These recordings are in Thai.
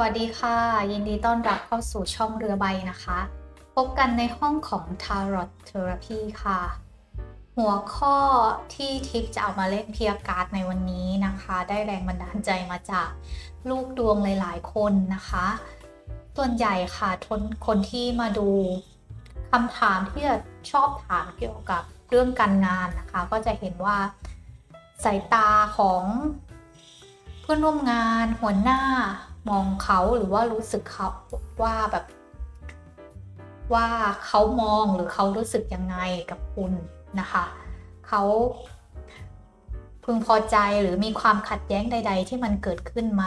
วัสดีค่ะ ยินดีต้อนรับเข้าสู่ช่องเรือใบนะคะ พบกันในห้องของ Tarot Therapy ค่ะ หัวข้อที่ทิปจะเอามาเล่นเพียการ์ดในวันนี้นะคะ ได้แรงบันดาลใจมาจากลูกดวงหลาย ๆ คนนะคะ ส่วนใหญ่ค่ะทนคนที่มาดูคำถามที่จะชอบถามเกี่ยวกับเรื่องการงานนะคะ ก็จะเห็นว่าสายตาของเพื่อนร่วมงานหัวหน้า มองเขาหรือว่ารู้สึกเขาว่าแบบ ว่าเขามองหรือเขารู้สึกยังไงกับคุณนะคะเขาพึงพอใจหรือมีความขัดแย้งใด ๆ ที่มันเกิดขึ้นไหม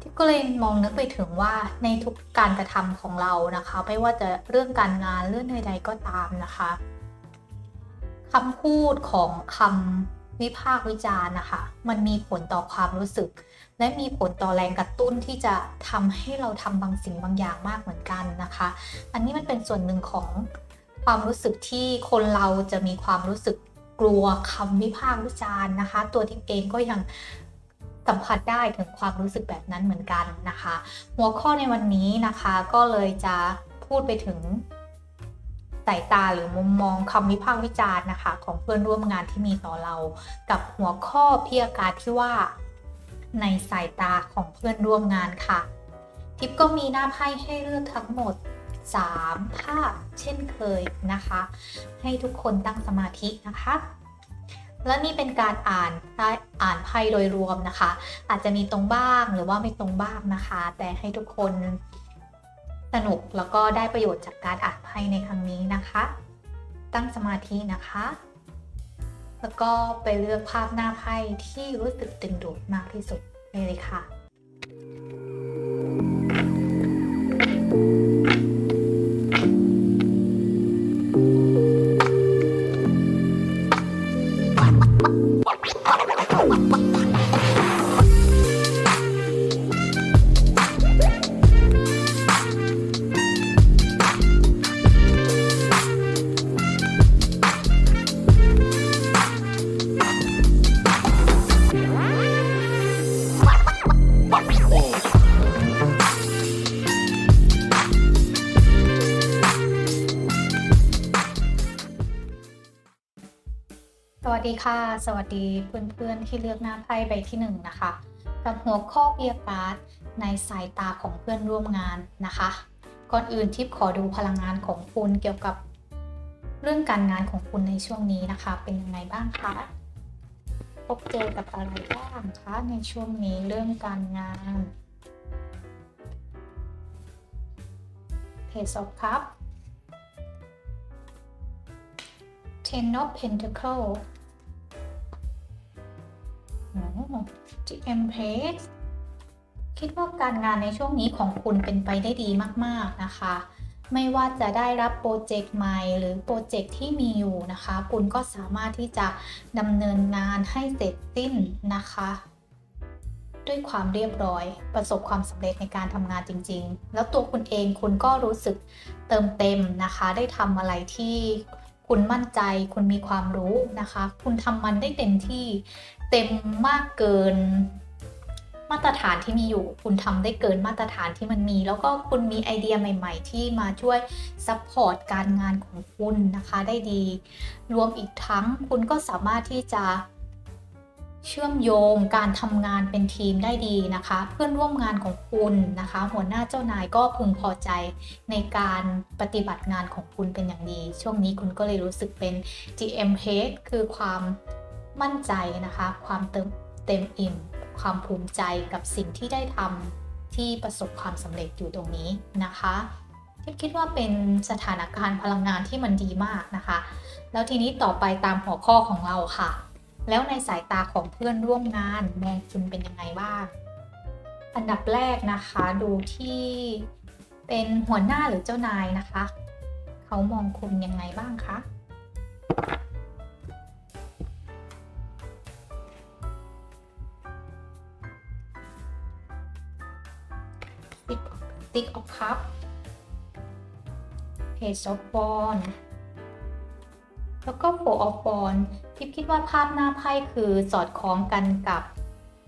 ที่ก็เลยมองนึกไปถึงว่าในทุกการกระทำของเรานะคะ ไม่ว่าจะเรื่องการงานเรื่องใด ๆ ก็ตามนะคะคำพูดของคำ วิพากษ์วิจารณ์นะคะมันมีผลต่อความรู้สึก และมีผลต่อแรงกระตุ้นที่จะทำให้เราทำบางสิ่งบางอย่างมากเหมือนกันนะคะ อันนี้มันเป็นส่วนหนึ่งของความรู้สึกที่คนเราจะมีความรู้สึกกลัวคำวิพากษ์วิจารณ์นะคะ ตัวทิพเองก็ยังสัมผัสได้ถึงความรู้สึกแบบนั้นเหมือนกันนะคะ หัวข้อในวันนี้นะคะก็เลยจะพูดไปถึง สายตาหรือมุมมองคำวิพากษ์วิจารณ์นะคะ ของเพื่อนร่วมงานที่มีต่อเรา กับหัวข้อพิยาการที่ว่า ในสายตาของเพื่อนร่วมงานค่ะ ทิปก็มีหน้าไพ่ให้เลือกทั้งหมด 3 ภาพเช่นเคยนะคะ ให้ทุกคนตั้งสมาธินะคะและนี่เป็นการอ่านอ่านไพ่โดยรวมนะคะ อาจจะมีตรงบ้างหรือว่าไม่ตรงบ้างนะคะ แต่ให้ทุกคน สนุกแล้วก็ได้ประโยชน์จากการอ่านไพ่ในครั้งนี้นะคะ ตั้งสมาธินะคะ แล้วก็ไปเลือกภาพหน้าไพ่ที่รู้สึกดึงดูดมากที่สุดเลยค่ะสวั ค่ะ สวัสดีเพื่อนๆที่เลือกหน้าไพ่ใบที่หนึ่งนะคะ กับหัวข้อเบียการ์ดในสายตาของเพื่อนร่วมงานนะคะ ก่อนอื่นทิปขอดูพลังงานของคุณเกี่ยวกับเรื่องการงานของคุณในช่วงนี้นะคะ เป็นยังไงบ้างคะพบเจอกับอะไรบ้างคะในช่วงนี้เรื่องการงาน Page of Cups Ten of Pentacle โอ้ GM Page คิดว่าการงานในช่วงนี้ของคุณเป็นไปได้ดีมากๆนะคะ ไม่ว่าจะได้รับโปรเจกต์ใหม่หรือโปรเจกต์ที่มีอยู่นะคะ คุณก็สามารถที่จะดำเนินงานให้เสร็จสิ้นนะคะด้วยความเรียบร้อยประสบความสำเร็จในการทำงานจริง ๆ แล้วตัวคุณเองคุณก็รู้สึกเติมเต็มนะคะ ได้ทำอะไรที่คุณมั่นใจ คุณมีความรู้นะคะ คุณทำมันได้เต็มที่ เต็มมากเกินมาตรฐานที่มีอยู่ คุณทำได้เกินมาตรฐานที่มันมี แล้วก็คุณมีไอเดียใหม่ ๆ ที่มาช่วยซัพพอร์ตการงานของคุณนะคะ ได้ดี รวมอีกทั้งคุณก็สามารถที่จะเชื่อมโยงการทำงานเป็นทีมได้ดีนะคะ เพื่อนร่วมงานของคุณนะคะ หัวหน้าเจ้านายก็พึงพอใจในการปฏิบัติงานของคุณเป็นอย่างดี ช่วงนี้คุณก็เลยรู้สึกเป็น GM h e a d คือความ มั่นใจนะคะ ความเต็มเต็มอิ่ม ความภูมิใจกับสิ่งที่ได้ทำที่ประสบความสำเร็จอยู่ตรงนี้นะคะทิพคิดว่าเป็นสถานการณ์พลังงานที่มันดีมากนะคะ แล้วทีนี้ต่อไปตามหัวข้อของเราค่ะ แล้วในสายตาของเพื่อนร่วมงานมองคุณเป็นยังไงบ้างอันดับแรกนะคะดูที่เป็นหัวหน้าหรือเจ้านายนะคะ เขามองคุณยังไงบ้างคะ Stick of Cup Page of Wands แล้วก็ Four of Wands ทิพคิดว่าภาพหน้าไพ่คือสอดคล้องกันกับ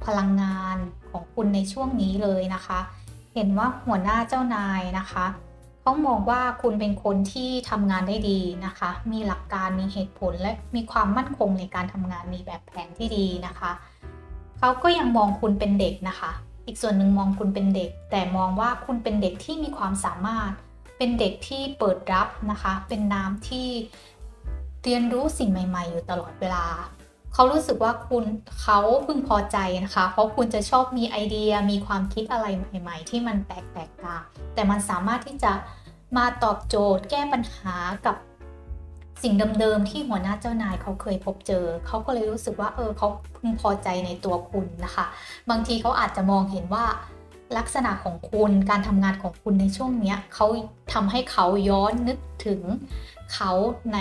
พลังงานของคุณในช่วงนี้เลยนะคะ เห็นว่าหัวหน้าเจ้านายนะคะเขามองว่าคุณเป็นคนที่ทำงานได้ดีนะคะ มีหลักการมีเหตุผลและมีความมั่นคงในการทำงานมีแบบแผนที่ดีนะคะ เขาก็ยังมองคุณเป็นเด็กนะคะ อีกส่วนหนึ่งมองคุณเป็นเด็ก แต่มองว่าคุณเป็นเด็กที่มีความสามารถ เป็นเด็กที่เปิดรับนะคะ เป็นน้ำที่เรียนรู้สิ่งใหม่ ๆ อยู่ตลอดเวลา เขารู้สึกว่าคุณเขาพึงพอใจนะคะ เพราะคุณจะชอบมีไอเดีย มีความคิดอะไรใหม่ ๆ ที่มันแปลกแตกต่างแต่มันสามารถที่จะมาตอบโจทย์ แก้ปัญหากับ สิ่งเดิมๆที่หัวหน้าเจ้านายเขาเคยพบเจอ เขาก็เลยรู้สึกว่าเออเขาพึงพอใจในตัวคุณนะคะ บางทีเขาอาจจะมองเห็นว่าลักษณะของคุณการทำงานของคุณในช่วงนี้เขาทำให้เขาย้อนนึกถึงเขาใน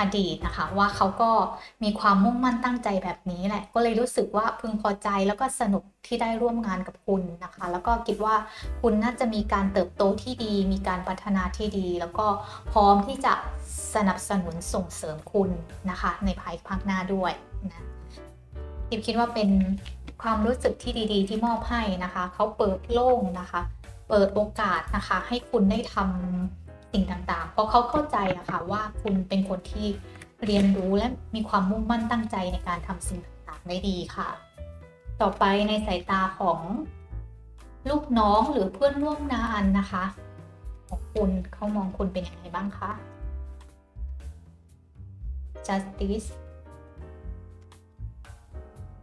อดีตนะคะ ว่าเขาก็มีความมุ่งมั่นตั้งใจแบบนี้แหละ ก็เลยรู้สึกว่าพึงพอใจแล้วก็สนุกที่ได้ร่วมงานกับคุณนะคะ แล้วก็คิดว่าคุณน่าจะมีการเติบโตที่ดี มีการพัฒนาที่ดี แล้วก็พร้อมที่จะสนับสนุนส่งเสริมคุณนะคะ ในภายภาคหน้าด้วยนะทิพคิดว่าเป็นความรู้สึกที่ดี ๆ ที่มอบให้นะคะ เขาเปิดโล่งนะคะ เปิดโอกาสนะคะ ให้คุณได้ทำ สิ่งต่างๆ เพราะเขาเข้าใจอะค่ะว่าคุณเป็นคนที่เรียนรู้และมีความมุ่งมั่นตั้งใจในการทำสิ่งต่างๆ ได้ดีค่ะ ต่อไปในสายตาของลูกน้องหรือเพื่อนร่วมงานนะคะของคุณเขามองคุณเป็นยังไงบ้างคะ justice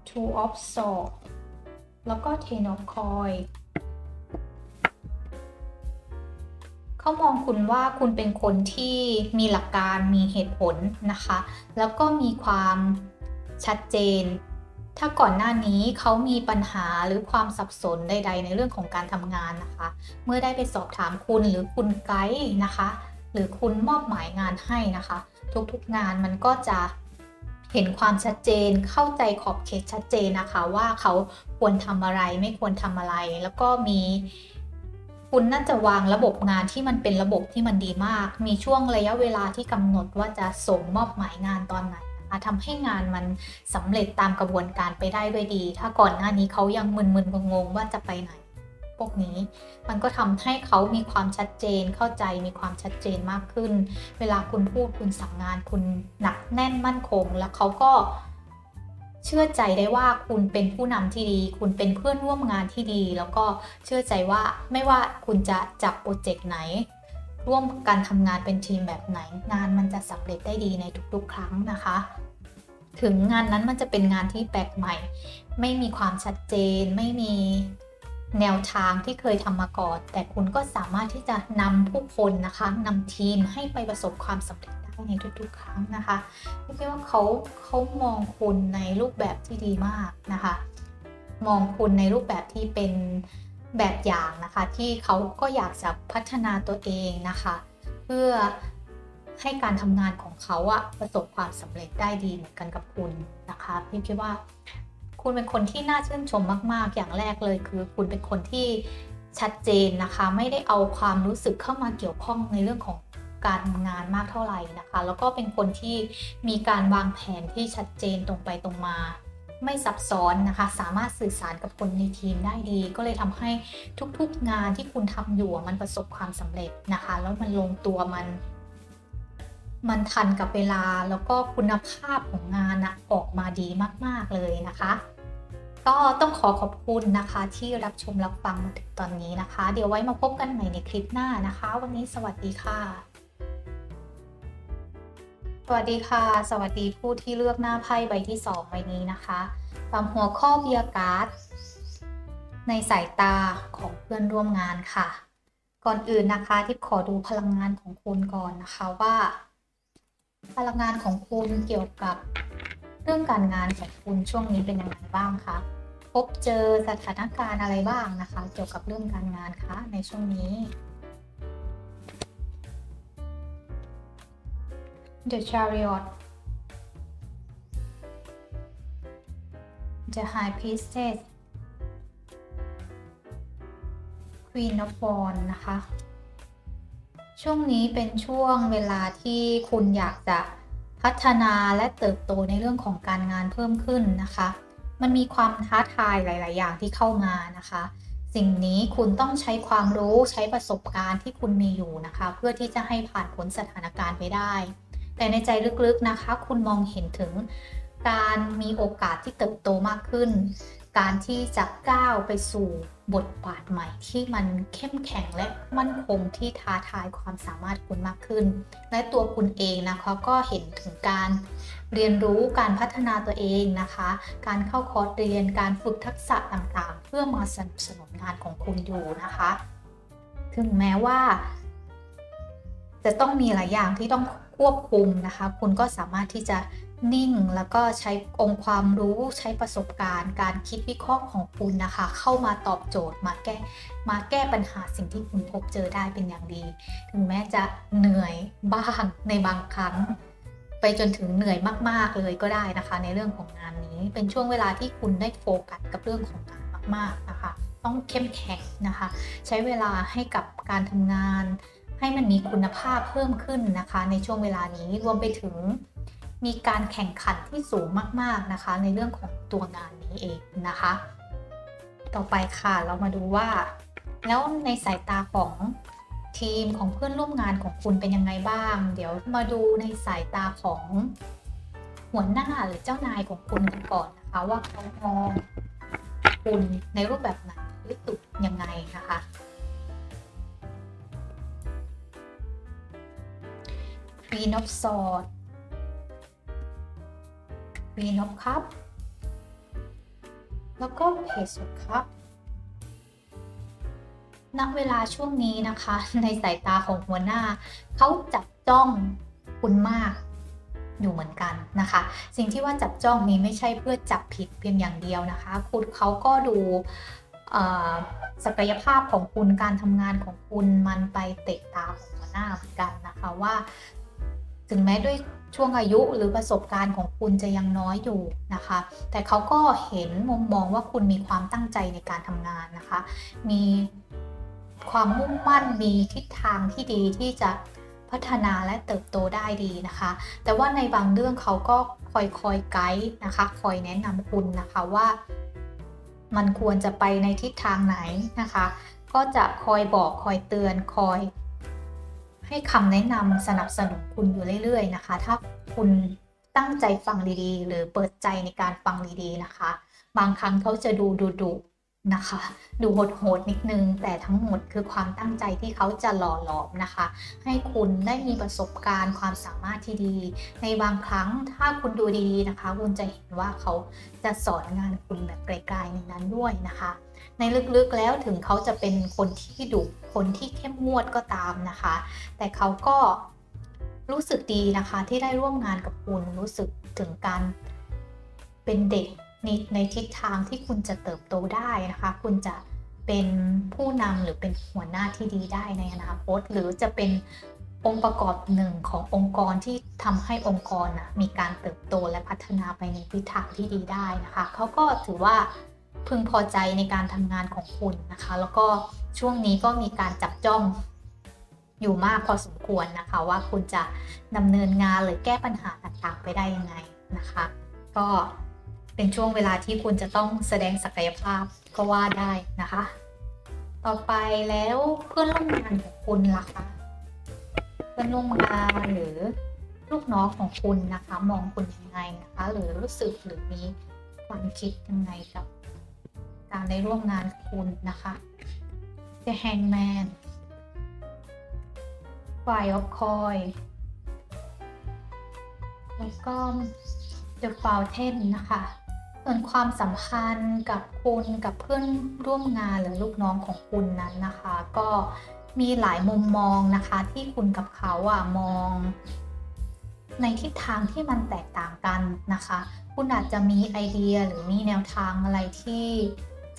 two of swords แล้วก็ ten of coins เขามองคุณว่าคุณเป็นคนที่มีหลักการมีเหตุผลนะคะ แล้วก็มีความชัดเจน ถ้าก่อนหน้านี้เขามีปัญหาหรือความสับสนใด ๆ ในเรื่องของการทำงานนะคะ เมื่อได้ไปสอบถามคุณหรือคุณไกด์นะคะ หรือคุณมอบหมายงานให้นะคะ ทุกๆงานมันก็จะเห็นความชัดเจน เข้าใจขอบเขตชัดเจนนะคะ ว่าเขาควรทำอะไรไม่ควรทำอะไร แล้วก็มี คุณน่าจะวางระบบงานที่มันเป็นระบบที่มันดีมาก มีช่วงระยะเวลาที่กำหนดว่าจะส่งมอบหมายงานตอนไหนนะคะทำให้งานมันสำเร็จตามกระบวนการไปได้ด้วยดี ถ้าก่อนหน้านี้เขายังมึนๆงงๆว่าจะไปไหน พวกนี้ มันก็ทำให้เขามีความชัดเจนเข้าใจมีความชัดเจนมากขึ้น เวลาคุณพูดคุณสั่งงานคุณหนักแน่นมั่นคง แล้วเขาก็ เชื่อใจได้ว่าคุณเป็นผู้นำที่ดี คุณเป็นเพื่อนร่วมงานที่ดี แล้วก็เชื่อใจว่าไม่ว่าคุณจะจับโปรเจกต์ไหน ร่วมกันทำงานเป็นทีมแบบไหน งานมันจะสำเร็จได้ดีในทุกๆ ครั้งนะคะ ถึงงานนั้นมันจะเป็นงานที่แปลกใหม่ ไม่มีความชัดเจน ไม่มีแนวทางที่เคยทำมาก่อน แต่คุณก็สามารถที่จะนำผู้คนนะคะนำทีมให้ไปประสบความสำเร็จ ได้ในทุกๆ ครั้งนะคะคิดว่าเขาเขามองคุณในรูปแบบที่ดีมากนะคะ มองคุณในรูปแบบที่เป็นแบบอย่างนะคะ ที่เขาก็อยากจะพัฒนาตัวเองนะคะ เพื่อให้การทำงานของเขาอะประสบความสำเร็จได้ดีเหมือนกันกับคุณนะคะพี่คิดว่า คุณเป็นคนที่น่าชื่นชมมากๆ อย่างแรกเลยคือ คุณเป็นคนที่ชัดเจนนะคะ ไม่ได้เอาความรู้สึกเข้ามาเกี่ยวข้องในเรื่องของ การทำงานมากเท่าไหร่นะคะ แล้วก็เป็นคนที่มีการวางแผนที่ชัดเจนตรงไปตรงมา ไม่ซับซ้อนนะคะ สามารถสื่อสารกับคนในทีมได้ดี ก็เลยทำให้ทุกๆงานที่คุณทำอยู่มันประสบความสำเร็จนะคะ แล้วมันลงตัวมันมันทันกับเวลาแล้วก็คุณภาพของงานนะออกมาดีมาก ๆ เลยนะคะ ก็ต้องขอขอบคุณนะคะที่รับชมรับฟังมาถึงตอนนี้นะคะ เดี๋ยวไว้มาพบกันใหม่ในคลิปหน้านะคะ วันนี้สวัสดีค่ะ สวัสดีค่ะ สวัสดีผู้ที่เลือกหน้าไพ่ใบที่สองใบนี้นะคะตามหัวข้อเบียการ์ดในสายตาของเพื่อนร่วมงานค่ะ ก่อนอื่นนะคะที่ขอดูพลังงานของคุณก่อนนะคะว่า พลังงานของคุณเกี่ยวกับเรื่องการงานของคุณช่วงนี้เป็นยังไงบ้างคะพบเจอสถานการณ์อะไรบ้างนะคะ เกี่ยวกับเรื่องการงานคะในช่วงนี้ The Chariot The High Priestess Queen of Wands นะคะ ช่วงนี้เป็นช่วงเวลาที่คุณอยากจะพัฒนาและเติบโตในเรื่องของการงานเพิ่มขึ้นนะคะ มันมีความท้าทายหลาย ๆ อย่างที่เข้ามานะคะ สิ่งนี้คุณต้องใช้ความรู้ใช้ประสบการณ์ที่คุณมีอยู่นะคะ เพื่อที่จะให้ผ่านพ้นสถานการณ์ไปได้ แต่ในใจลึกๆนะคะ คุณมองเห็นถึงการมีโอกาสที่เติบโตมากขึ้น การที่จะก้าวไปสู่บทบาทใหม่ที่มันเข้มแข็งและมั่นคงที่ท้าทายความสามารถคุณมากขึ้น และตัวคุณเองนะคะก็เห็นถึงการเรียนรู้การพัฒนาตัวเองนะคะ การเข้าคอร์สเรียนการฝึกทักษะต่างๆ เพื่อมาสนับสนุนงานของคุณอยู่นะคะ ถึงแม้ว่า จะต้องมีหลายอย่างที่ต้องควบคุมนะคะ คุณก็สามารถที่จะนิ่งแล้วก็ใช้องค์ความรู้ใช้ประสบการณ์ การคิดวิเคราะห์ของคุณนะคะ เข้ามาตอบโจทย์มาแก้มาแก้ปัญหาสิ่งที่คุณพบเจอได้เป็นอย่างดี ถึงแม้จะเหนื่อยบ้างในบางครั้ง ไปจนถึงเหนื่อยมากๆเลยก็ได้นะคะ ในเรื่องของงานนี้เป็นช่วงเวลาที่คุณได้โฟกัสกับเรื่องของงานมากๆนะคะ ต้องเข้มแข็งนะคะ ใช้เวลาให้กับการทำงาน ให้มันมีคุณภาพเพิ่มขึ้นนะคะ ในช่วงเวลานี้รวมไปถึงมีการแข่งขันที่สูงมากๆนะคะ ในเรื่องของตัวงานนี้เองนะคะ ต่อไปค่ะเรามาดูว่า แล้วในสายตาของทีมของเพื่อนร่วมงานของคุณเป็นยังไงบ้าง เดี๋ยวมาดูในสายตาของหัวหน้าหรือเจ้านายของคุณกันก่อนนะคะ ว่าเขามองคุณในรูปแบบไหนหรือตุกยังไงนะคะ Queen of Swords Queen of Cup แล้วก็เพจสุดครับณเวลาช่วงนี้นะคะ ในสายตาของหัวหน้า เขาจับจ้องคุณมากอยู่เหมือนกันนะคะ สิ่งที่ว่าจับจ้องนี้ไม่ใช่เพื่อจับผิดเพียงอย่างเดียวนะคะ คุณเขาก็ดูศักยภาพของคุณการทำงานของคุณมันไปเตะตาของหัวหน้าเหมือนกันนะคะว่า ถึงแม้ด้วยช่วงอายุหรือประสบการณ์ของคุณจะยังน้อยอยู่นะคะ แต่เขาก็เห็นมุมมองว่าคุณมีความตั้งใจในการทำงานนะคะ มีความมุ่งมั่นมีทิศทางที่ดีที่จะพัฒนาและเติบโตได้ดีนะคะ แต่ว่าในบางเรื่องเขาก็คอยคอยไกด์นะคะ คอยแนะนำคุณนะคะว่ามันควรจะไปในทิศทางไหนนะคะ ก็จะคอยบอกคอยเตือนคอย ให้คำแนะนำสนับสนุนคุณอยู่เรื่อย ๆ นะคะ ถ้าคุณตั้งใจฟังดีๆ หรือเปิดใจในการฟังดีๆนะคะ บางครั้งเขาจะดูดุดุๆนะคะ ดูโหดๆนิดนึง แต่ทั้งหมดคือความตั้งใจที่เขาจะหล่อหลอมนะคะ ให้คุณได้มีประสบการณ์ความสามารถที่ดี ในบางครั้งถ้าคุณดูดีๆนะคะ คุณจะเห็นว่าเขาจะสอนงานคุณแบบไกลๆในนั้นด้วยนะคะ ในลึกๆแล้วถึงเขาจะเป็นคนที่ดุคนที่เข้มงวดก็ตามนะคะ แต่เขาก็รู้สึกดีนะคะที่ได้ร่วมงานกับคุณรู้สึกถึงการเป็นเด็กในในทิศทางที่คุณจะเติบโตได้นะคะ คุณจะเป็นผู้นำหรือเป็นหัวหน้าที่ดีได้ในอนาคต หรือจะเป็นองค์ประกอบหนึ่งขององค์กรที่ทำให้องค์กรนะมีการเติบโตและพัฒนาไปในทิศทางที่ดีได้นะคะเขาก็ถือว่า พึงพอใจในการทำงานของคุณนะคะ แล้วก็ช่วงนี้ก็มีการจับจ้องอยู่มากพอสมควรนะคะ ว่าคุณจะดำเนินงานหรือแก้ปัญหาต่างๆ ไปได้ยังไงนะคะ ก็เป็นช่วงเวลาที่คุณจะต้องแสดงศักยภาพก็ว่าได้นะคะ ต่อไปแล้วเพื่อนร่วมงานของคุณล่ะคะเพื่อนร่วมงานหรือลูกน้องของคุณนะคะ มองคุณยังไงนะคะ หรือรู้สึกหรือมีความคิดยังไงกับ การได้ร่วมงานคุณนะคะ The Hangman Five of Coin แล้วก็ The Fountain นะคะ ส่วนความสัมพันธ์กับคุณกับเพื่อนร่วมงานหรือลูกน้องของคุณนั้นนะคะ ก็มีหลายมุมมองนะคะที่คุณกับเขาอะมอง ในทิศทางที่มันแตกต่างกันนะคะ คุณอาจจะมีไอเดียหรือมีแนวทางอะไรที่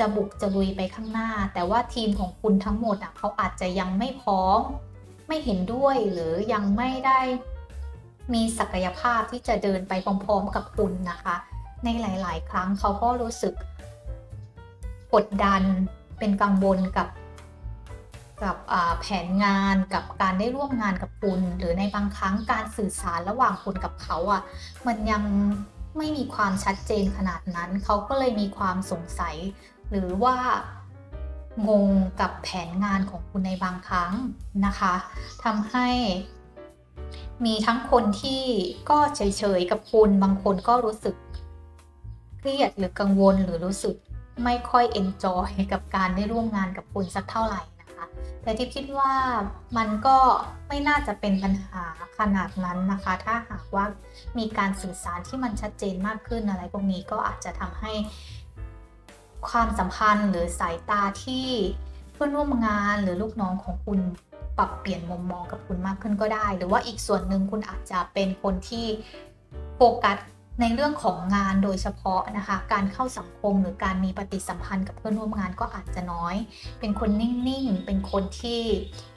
จะบุกจะลุยไปข้างหน้า แต่ว่าทีมของคุณทั้งหมดอะเขาอาจจะยังไม่พร้อม ไม่เห็นด้วยหรือยังไม่ได้มีศักยภาพที่จะเดินไปพร้อมๆกับคุณนะคะ ในหลายๆ ครั้งเขาก็รู้สึกกดดันเป็นกังวลกับกับแผนงานกับการได้ร่วมงานกับคุณ หรือในบางครั้งการสื่อสารระหว่างคุณกับเขาอะมันยังไม่มีความชัดเจนขนาดนั้น เขาก็เลยมีความสงสัย หรือว่างงกับแผนงานของคุณในบางครั้งนะคะทำให้มีทั้งคนที่ก็เฉยๆกับคุณบางคนก็รู้สึกเครียดหรือกังวลหรือรู้สึกไม่ค่อยเอนจอยกับการได้ร่วมงานกับคุณสักเท่าไหร่นะคะ แต่ที่คิดว่ามันก็ไม่น่าจะเป็นปัญหาขนาดนั้นนะคะ ถ้าหากว่ามีการสื่อสารที่มันชัดเจนมากขึ้นอะไรพวกนี้ก็อาจจะทำให้ ความสัมพันธ์หรือสายตาที่เพื่อนร่วมงานหรือลูกน้องของคุณปรับเปลี่ยนมุมมองกับคุณมากขึ้นก็ได้ หรือว่าอีกส่วนหนึ่งคุณอาจจะเป็นคนที่โฟกัสในเรื่องของงานโดยเฉพาะนะคะ การเข้าสังคมหรือการมีปฏิสัมพันธ์กับเพื่อนร่วมงานก็อาจจะน้อย เป็นคนนิ่ง ๆ เป็นคนที่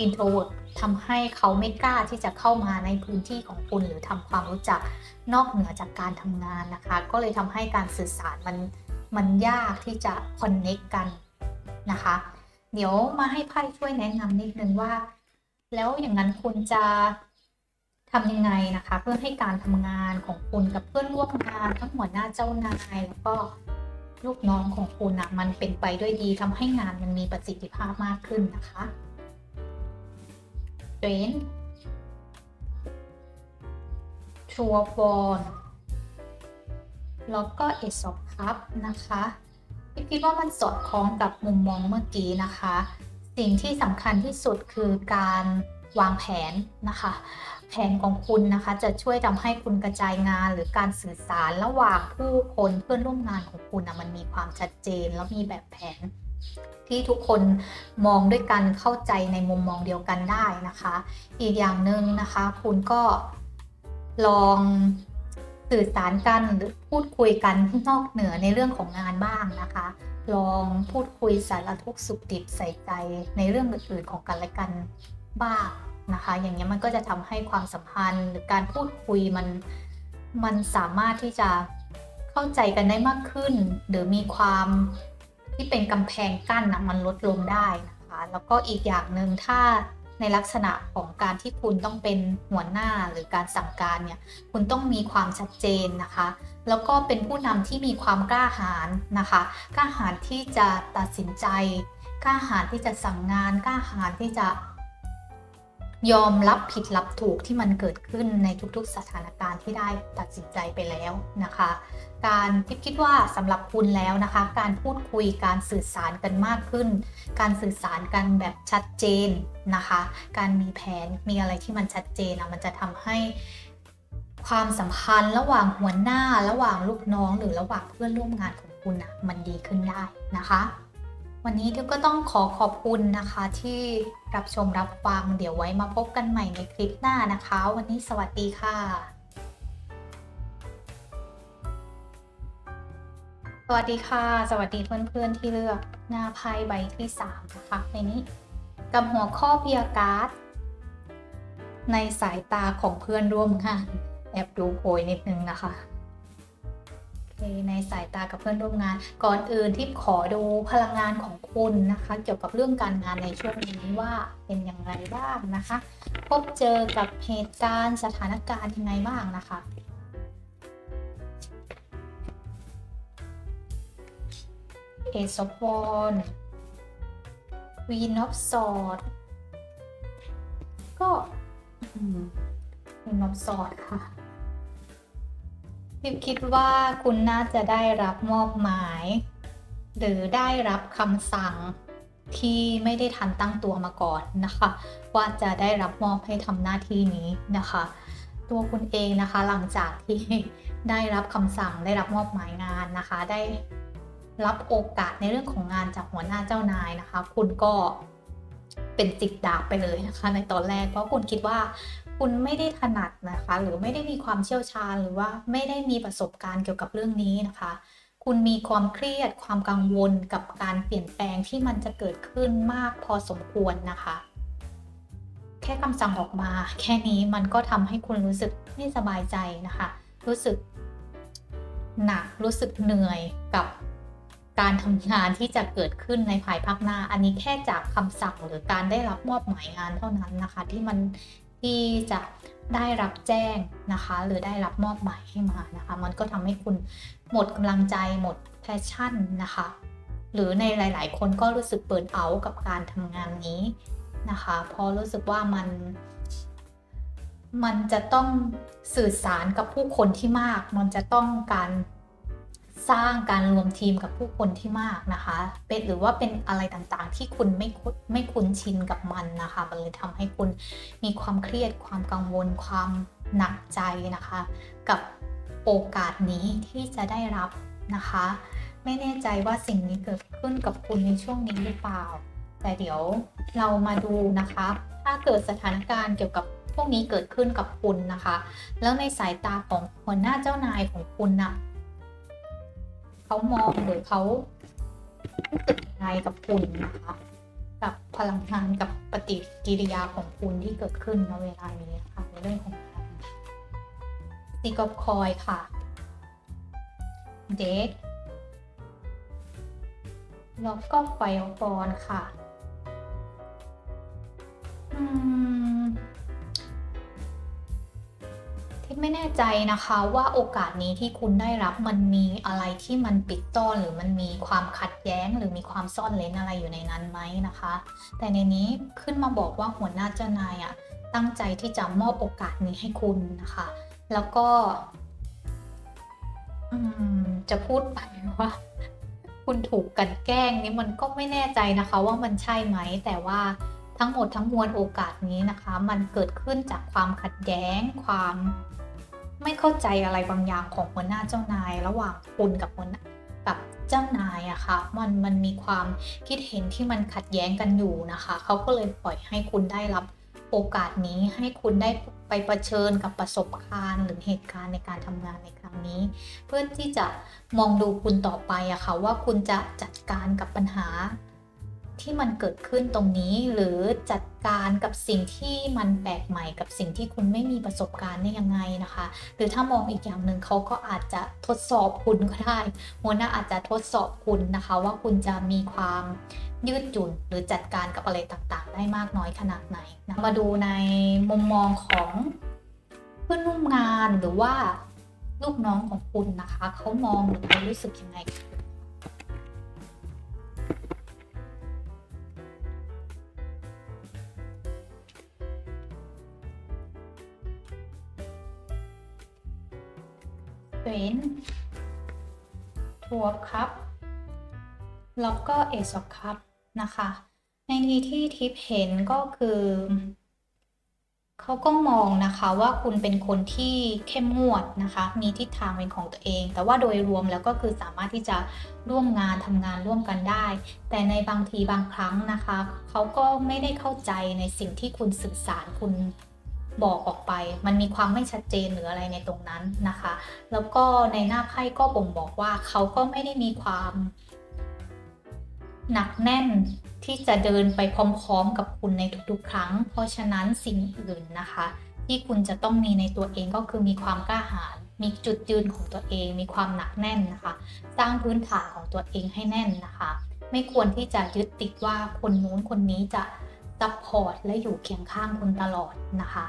introvert ทำให้เขาไม่กล้าที่จะเข้ามาในพื้นที่ของคุณหรือทำความรู้จักนอกเหนือจากการทำงานนะคะ ก็เลยทำให้การสื่อสารมัน มันยากที่จะคอนเน็กกันนะคะ เดี๋ยวมาให้ไพ่ช่วยแนะนำนิดนึงว่า แล้วอย่างนั้นคุณจะทำยังไงนะคะ เพื่อให้การทำงานของคุณกับเพื่อนร่วมงานทั้งหัวหน้าเจ้านายแล้วก็ลูกน้องของคุณนะมันเป็นไปด้วยดีทำให้งานมันมีประสิทธิภาพมากขึ้นนะคะเ r นชัวฟอน แล้วก็เอสอบคัพนะคะพี่คิดว่ามันสอดคล้องกับมุมมองเมื่อกี้นะคะ สิ่งที่สำคัญที่สุดคือการวางแผนนะคะ แผนของคุณนะคะจะช่วยทำให้คุณกระจายงานหรือการสื่อสารระหว่างผู้คนเพื่อนร่วมงานของคุณนะมันมีความชัดเจนแล้วมีแบบแผน ที่ทุกคนมองด้วยกันเข้าใจในมุมมองเดียวกันได้นะคะ อีกอย่างหนึ่งนะคะ คุณก็ลอง สื่อสารกันหรือพูดคุยกันนอกเหนือในเรื่องของงานบ้างนะคะ ลองพูดคุยสารทุกสุขดิบใส่ใจในเรื่องอื่นๆของกันและกันบ้างนะคะ อย่างนี้มันก็จะทำให้ความสัมพันธ์หรือการพูดคุยมันมันสามารถที่จะเข้าใจกันได้มากขึ้น หรือมีความที่เป็นกำแพงกั้นนะมันลดลงได้นะคะ แล้วก็อีกอย่างหนึ่งถ้า ในลักษณะของการที่คุณต้องเป็นหัวหน้าหรือการสั่งการเนี่ยคุณต้องมีความชัดเจนนะคะ แล้วก็เป็นผู้นำที่มีความกล้าหาญนะคะกล้าหาญที่จะตัดสินใจกล้าหาญที่จะสั่งงานกล้าหาญที่จะยอมรับผิดรับถูกที่มันเกิดขึ้นในทุกๆสถานการณ์ที่ได้ตัดสินใจไปแล้วนะคะ การทิพคิดว่าสำหรับคุณแล้วนะคะ การพูดคุยการสื่อสารกันมากขึ้น การสื่อสารกันแบบชัดเจนนะคะ การมีแผนมีอะไรที่มันชัดเจนนะมันจะทำให้ความสัมพันธ์ระหว่างหัวหน้าระหว่างลูกน้องหรือระหว่างเพื่อนร่วมงานของคุณนะมันดีขึ้นได้นะคะ วันนี้ทิวก็ต้องขอขอบคุณนะคะ ที่รับชมรับฟังเดี๋ยวไว้มาพบกันใหม่ในคลิปหน้านะคะ วันนี้สวัสดีค่ะ สวัสดีค่ะ สวัสดีเพื่อนๆที่เลือกหน้าไพ่ใบที่3นะคะในนี้ กับหัวข้อเพียการ์ดในสายตาของเพื่อนร่วมงานแอบดูโพยนิดนึงนะคะในสายตากับเพื่อนร่วมงาน ก่อนอื่นที่ขอดูพลังงานของคุณนะคะ เกี่ยวกับเรื่องการงานในช่วงนี้ว่าเป็นอย่างไรบ้างนะคะ พบเจอกับเหตุการณ์สถานการณ์ยังไงบ้างนะคะ เอซอฟอนวีนอฟซอดก็วีนอฟซอดค่ะพิมคิดว่าคุณน่าจะได้รับมอบหมาย หรือได้รับคำสั่งที่ไม่ได้ทันตั้งตัวมาก่อนนะคะ ว่าจะได้รับมอบให้ทำหน้าที่นี้นะคะ ตัวคุณเองนะคะหลังจากที่ได้รับคำสั่งได้รับมอบหมายงานนะคะ ได้ รับโอกาสในเรื่องของงานจากหัวหน้าเจ้านายนะคะ คุณก็เป็นจิกดาบไปเลยนะคะ ในตอนแรกเพราะคุณคิดว่าคุณไม่ได้ถนัดนะคะ หรือไม่ได้มีความเชี่ยวชาญหรือว่าไม่ได้มีประสบการณ์เกี่ยวกับเรื่องนี้นะคะ คุณมีความเครียดความกังวลกับการเปลี่ยนแปลงที่มันจะเกิดขึ้นมากพอสมควรนะคะ แค่คำสั่งออกมา แค่นี้มันก็ทำให้คุณรู้สึกไม่สบายใจนะคะ รู้สึกหนักรู้สึกเหนื่อยกับ การทำงานที่จะเกิดขึ้นในภายภาคหน้า อันนี้แค่จากคำสั่งหรือการได้รับมอบหมายงานเท่านั้นนะคะ ที่มันที่จะได้รับแจ้งนะคะ หรือได้รับมอบหมายให้มานะคะ มันก็ทำให้คุณหมดกำลังใจหมดแพชชั่นนะคะ หรือในหลาย ๆ คนก็รู้สึกเปิดเอากับการทำงานนี้นะคะเพราะรู้สึกว่ามัน มันจะต้องสื่อสารกับผู้คนที่มาก มันจะต้องการ สร้างการรวมทีมกับผู้คนที่มากนะคะ เป็นหรือว่าเป็นอะไรต่างๆ ที่คุณไม่คุ้นไม่คุ้นชินกับมันนะคะ มันเลยทำให้คุณมีความเครียดความกังวลความหนักใจนะคะ กับโอกาสนี้ที่จะได้รับนะคะ ไม่แน่ใจว่าสิ่งนี้เกิดขึ้นกับคุณในช่วงนี้หรือเปล่า แต่เดี๋ยวเรามาดูนะคะ ถ้าเกิดสถานการณ์เกี่ยวกับพวกนี้เกิดขึ้นกับคุณนะคะ แล้วในสายตาของหัวหน้าเจ้านายของคุณนะ่ะ เขามองหรือเขารู้สึกยังไงกับคุณนะคะ กับพลังงานกับปฏิกิริยาของคุณที่เกิดขึ้นในเวลานี้ค่ะในเรื่องของการซีกอบคอยค่ะเดทแล้วก็ไฟบอลค่ะ อืม ไม่แน่ใจนะคะว่าโอกาสนี้ที่คุณได้รับมันมีอะไรที่มันปิดซ่อนหรือมันมีความขัดแย้ง หรือมีความซ่อนเลนอะไรอยู่ในนั้นไหมนะคะ แต่ในนี้ขึ้นมาบอกว่าหัวหน้าเจ้านายอะตั้งใจที่จะมอบโอกาสนี้ให้คุณนะคะ แล้วก็จะพูดไปว่าคุณถูกกันแกล้งนี่มันก็ไม่แน่ใจนะคะ ว่ามันใช่ไหม แต่ว่าทั้งหมดทั้งมวลโอกาสนี้นะคะ มันเกิดขึ้นจากความขัดแย้งความ ไม่เข้าใจอะไรบางอย่างของหัวหน้าเจ้านาย ระหว่างคุณกับหัวหน้ากับเจ้านายอะค่ะมันมันมีความคิดเห็นที่มันขัดแย้งกันอยู่นะคะเขาก็เลยปล่อยให้คุณได้รับโอกาสนี้ให้คุณได้ไปเผชิญกับประสบการณ์หรือเหตุการณ์ในการทำงานในครั้งนี้ เพื่อที่จะมองดูคุณต่อไปอะค่ะว่าคุณจะจัดการกับปัญหา ที่มันเกิดขึ้นตรงนี้ หรือจัดการกับสิ่งที่มันแปลกใหม่กับสิ่งที่คุณไม่มีประสบการณ์ได้ยังไงนะคะ หรือถ้ามองอีกอย่างหนึ่งเขาก็อาจจะทดสอบคุณก็ได้ หัวหน้าอาจจะทดสอบคุณนะคะ ว่าคุณจะมีความยืดหยุ่นหรือจัดการกับอะไรต่างๆ ได้มากน้อยขนาดไหนนะมาดูในมุมมองของเพื่อนร่วมงานหรือว่าลูกน้องของคุณนะคะ เขามองหรือเขารู้สึกยังไง กับคุณเป็นทัวร์ครับแล้วก็เอซอคัพนะคะ ในนี้ที่ทิปเห็นก็คือ เขาก็มองนะคะว่าคุณเป็นคนที่เข้มงวดนะคะ มีทิศทางเป็นของตัวเอง แต่ว่าโดยรวมแล้วก็คือสามารถที่จะร่วมงานทำงานร่วมกันได้ แต่ในบางทีบางครั้งนะคะ เขาก็ไม่ได้เข้าใจในสิ่งที่คุณสื่อสารคุณ บอกออกไป มันมีความไม่ชัดเจนหรืออะไรในตรงนั้นนะคะ แล้วก็ในหน้าไพ่ก็บ่งบอกว่าเขาก็ไม่ได้มีความหนักแน่นที่จะเดินไปพร้อมๆกับคุณในทุกๆ ครั้ง เพราะฉะนั้นสิ่งอื่นนะคะ ที่คุณจะต้องมีในตัวเองก็คือมีความกล้าหาญมีจุดยืนของตัวเอง มีความหนักแน่นนะคะ สร้างพื้นฐานของตัวเองให้แน่นนะคะ ไม่ควรที่จะยึดติดว่าคนนู้นคนนี้จะซัพพอร์ตและอยู่เคียงข้างคุณตลอดนะคะ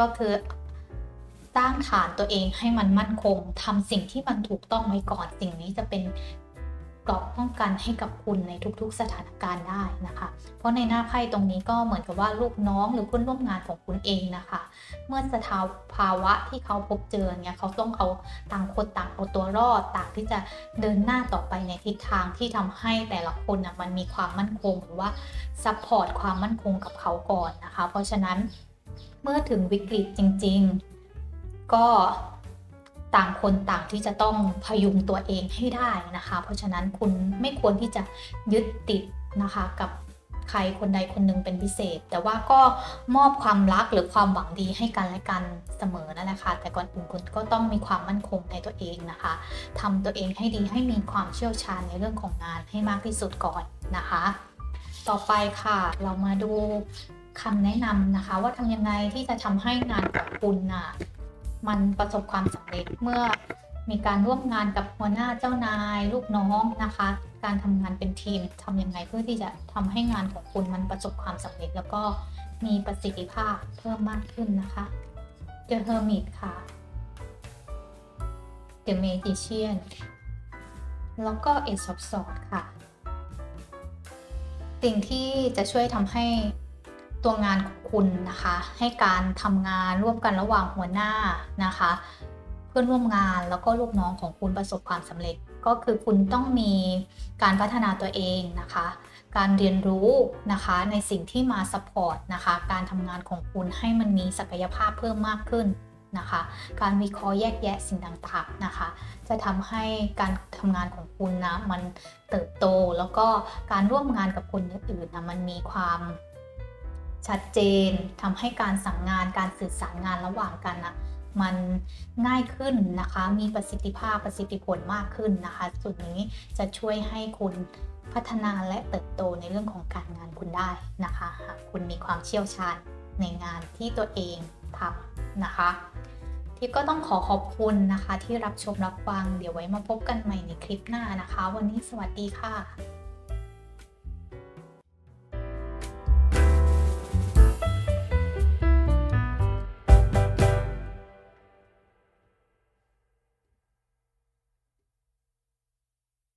ก็คือสร้างฐานตัวเองให้มันมั่นคงทำสิ่งที่มันถูกต้องไว้ก่อน สิ่งนี้จะเป็นเกราะป้องกันให้กับคุณในทุกๆสถานการณ์ได้นะคะ เพราะในหน้าไพ่ตรงนี้ก็เหมือนกับว่าลูกน้องหรือเพื่อนร่วมงานของคุณเองนะคะ เมื่อสถาภาวะที่เขาพบเจอเนี่ยเขาต้องเอาต่างคนต่างเอาตัวรอดต่างที่จะเดินหน้าต่อไปในทิศทางที่ทำให้แต่ละคนนะมันมีความมั่นคงหรือว่าซัพพอร์ตความมั่นคงกับเขาก่อนนะคะ เพราะฉะนั้น เมื่อถึงวิกฤตจริง ๆ ก็ต่างคนต่างที่จะต้องพยุงตัวเองให้ได้นะคะ เพราะฉะนั้นคุณไม่ควรที่จะยึดติดนะคะกับใครคนใดคนหนึ่งเป็นพิเศษ แต่ว่าก็มอบความรักหรือความหวังดีให้กันและกันเสมอนั่นแหละค่ะแต่ก่อนอื่นคุณก็ต้องมีความมั่นคงในตัวเองนะคะทำตัวเองให้ดีให้มีความเชี่ยวชาญในเรื่องของงานให้มากที่สุดก่อนนะคะ ต่อไปค่ะ เรามาดู คำแนะนำนะคะ ว่าทำยังไงที่จะทำให้งานของคุณน่ะมันประสบความสำเร็จเมื่อมีการร่วมงานกับหัวหน้าเจ้านาย ลูกน้องนะคะ การทำงานเป็นทีมทำยังไงเพื่อที่จะทำให้งานของคุณมันประสบความสำเร็จ แล้วก็มีประสิทธิภาพเพิ่มมากขึ้นนะคะ The Hermit ค่ะ The Magician แล้วก็ Ace of Swords ค่ะ สิ่งที่จะช่วยทำให้ ตัวงานของคุณนะคะ ให้การทำงานร่วมกันระหว่างหัวหน้านะคะ เพื่อนร่วมงานแล้วก็ลูกน้องของคุณประสบความสำเร็จ ก็คือคุณต้องมีการพัฒนาตัวเองนะคะ การเรียนรู้นะคะในสิ่งที่มาซัพพอร์ตนะคะการทำงานของคุณให้มันมีศักยภาพเพิ่มมากขึ้นนะคะ การวิเคราะห์แยกแยะสิ่งต่างๆนะคะ จะทำให้การทำงานของคุณนะมันเติบโตแล้วก็การร่วมงานกับคนอื่นๆนะมันมีความ ชัดเจนทำให้การสั่งงานการสื่อสารงานระหว่างกันนะมันง่ายขึ้นนะคะ มีประสิทธิภาพประสิทธิผลมากขึ้นนะคะส่วนนี้จะช่วยให้คุณพัฒนาและเติบโตในเรื่องของการงานคุณได้นะคะหากคุณมีความเชี่ยวชาญในงานที่ตัวเองทำนะคะทิปก็ต้องขอขอบคุณนะคะ ที่รับชมรับฟัง เดี๋ยวไว้มาพบกันใหม่ในคลิปหน้านะคะ วันนี้สวัสดีค่ะ